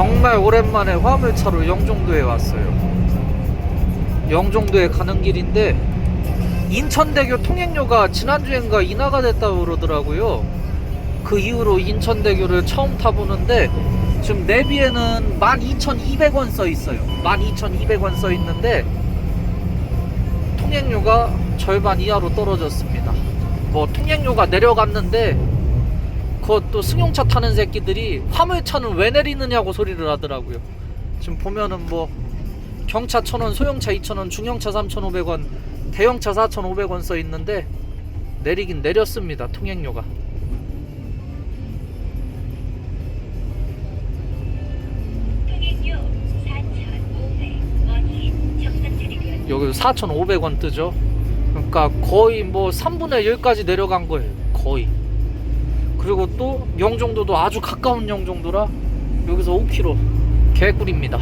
정말 오랜만에 화물차로 영종도에 왔어요. 영종도에 가는 길인데 인천대교 통행료가 지난주엔가 인하가 됐다고 그러더라고요. 그 이후로 인천대교를 처음 타보는데 지금 내비에는 12,200원 써 있어요. 12,200원 써 있는데 통행료가 절반 이하로 떨어졌습니다. 뭐 통행료가 내려갔는데 그것도 승용차 타는 새끼들이 화물차는 왜 내리느냐고 소리를 하더라고요. 지금 보면은 뭐 경차 1,000원, 소형차 2,000원, 중형차 3,500원, 대형차 4,500원 써 있는데 내리긴 내렸습니다. 통행료가. 통행료 4,500원이 정상처리되었습니다. 여기 4,500원 뜨죠. 그러니까 거의 뭐 3분의 1까지 내려간 거예요. 거의. 그리고 또 영종도도 아주 가까운 영종도라 여기서 5km 개꿀입니다.